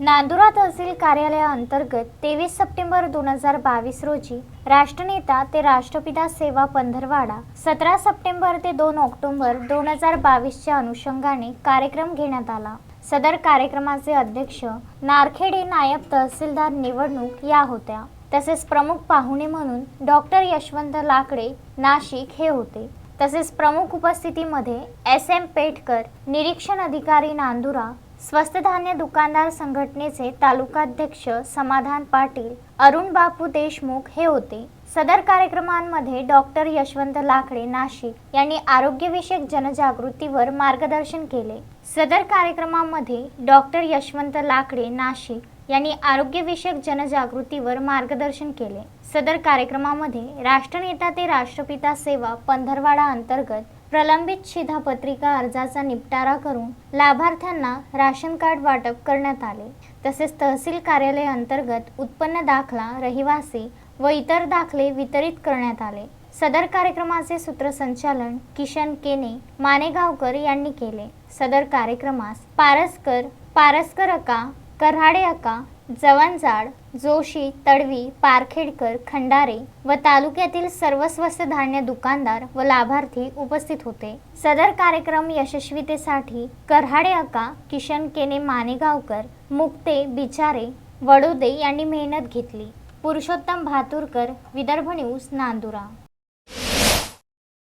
नांदुरा तहसील कार्यालयाअंतर्गत तेवीस सप्टेंबर दोन हजार बावीस रोजी राष्ट्रनेता ते राष्ट्रपिता सेवा पंधरवाडा सतरा सप्टेंबर ते दोन ऑक्टोबर दोन हजार बावीसच्या अनुषंगाने कार्यक्रम घेण्यात आला. सदर कार्यक्रमाचे अध्यक्ष नारखेडे नायब तहसीलदार निवडणूक या होत्या. तसेच प्रमुख पाहुणे म्हणून डॉक्टर यशवंत लाकडे नाशिक हे होते. तसेच प्रमुख उपस्थितीमध्ये एस एम पेटकर निरीक्षण अधिकारी नांदुरा स्वस्त धान्य दुकानदार संघटनेचे तालुकाध्यक्ष समाधान पाटील अरुण बापू देशमुख हे होते. सदर कार्यक्रमांमध्ये डॉक्टर यशवंत लाकडे नाशिक यांनी आरोग्यविषयक जनजागृतीवर मार्गदर्शन केले. सदर कार्यक्रमामध्ये डॉक्टर यशवंत लाकडे नाशिक यांनी आरोग्यविषयक जनजागृतीवर मार्गदर्शन केले. सदर कार्यक्रमामध्ये राष्ट्रनेता ते राष्ट्रपिता सेवा पंधरवाडा अंतर्गत प्रलंबित शिधापत्रिका अर्जाचा निपटारा करून लाभार्थ्यांना राशन कार्ड वाटप करण्यात आले. तसेच तहसील कार्यालय अंतर्गत उत्पन्न दाखला रहिवासी व इतर दाखले वितरित करण्यात आले. सदर कार्यक्रमाचे सूत्रसंचालन किशन केने मानेगावकर यांनी केले. सदर कार्यक्रमास पारसकर पारसकर अका कराडे अका जवंजाड जोशी तडवी पारखेडकर खंडारे व तालुक्यातील सर्व स्वस्त धान्य दुकानदार व लाभार्थी उपस्थित होते. सदर कार्यक्रम यशस्वीतेसाठी कराडे अका किशन केने मानेगावकर मुक्ते बिचारे वडोदे यांनी मेहनत घेतली. पुरुषोत्तम भातुरकर विदर्भ न्यूज नांदुरा.